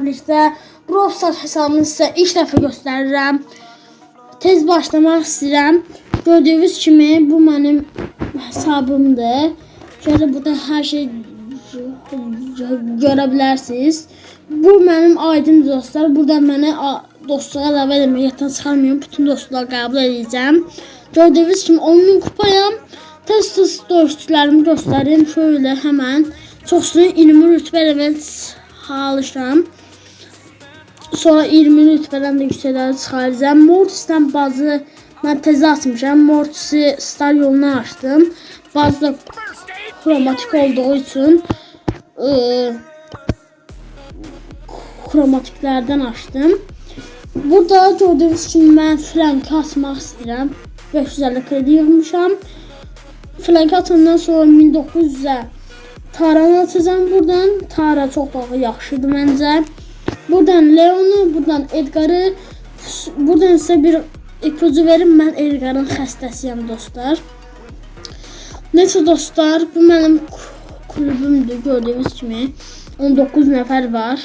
birlikdə Browstar hesabını sizə ilk dəfə göstərirəm. Tez başlamaq istəyirəm. Gördüyünüz kimi bu mənim hesabımdır. Şöyle burada hər şey gö- görə bilərsiniz. Bu mənim aidim dostlar. Burada mənə dostluğa əlavə etməkdən çıxarmıyorum. Bütün dostlar qəbul edəcəm. Gördüyünüz kimi 10 min kupayam. Tez tez dostlarımı göstərim. Şöyle hemen. Çoxsunu 20 rütbə eləmək çalışıram. Sonra 20 rütbədən də yüksəklərə çıxaracağam. Mortisdən bazı mən təzə açmışam. Mortisi star yoluna açdım. Bazı da kromatik olduğu üçün ıı, kromatiklərdən açdım. Burada gördüyünüz kimi mən flank açmaq istəyirəm. 550 kredi yığmışam. Flank atandan sonra 1900-ə Taranı açacağım buradan. Tara çox daha yaxşıdır məncə. Buradan Leonu, buradan Edgar'ı, buradan sizə bir ipucu verim. Mən Edgar'ın xəstəsiyəm dostlar. Neyse dostlar, bu mənim kulübümdür gördüyünüz kimi. 19 nəfər var.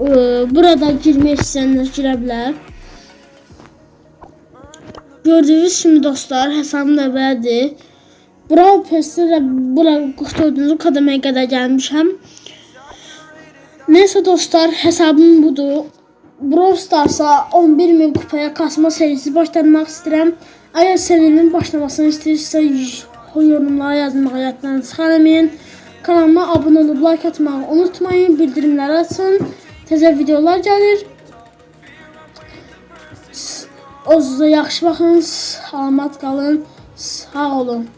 Ee, Burada girmək istəyənlər girə bilər. Gördüyünüz kimi dostlar, hesabım da belədir. Brawl Pass'də bura 44-cü qədəməyə qədər gəlmişəm. Neyse dostlar, hesabım budur. Brawl Stars'a 11 min kupaya kasma serisi başlamak istəyirəm. Əgər serinin başlamasını istəyirsə, yorumlara yazmağı yaddan çıxarmayın. Kanalıma abunə olub like atmağı unutmayın, bildirimləri açın. Təzə videolar gəlir. Özünüzə yaxşı baxın, salamat qalın, sağ olun.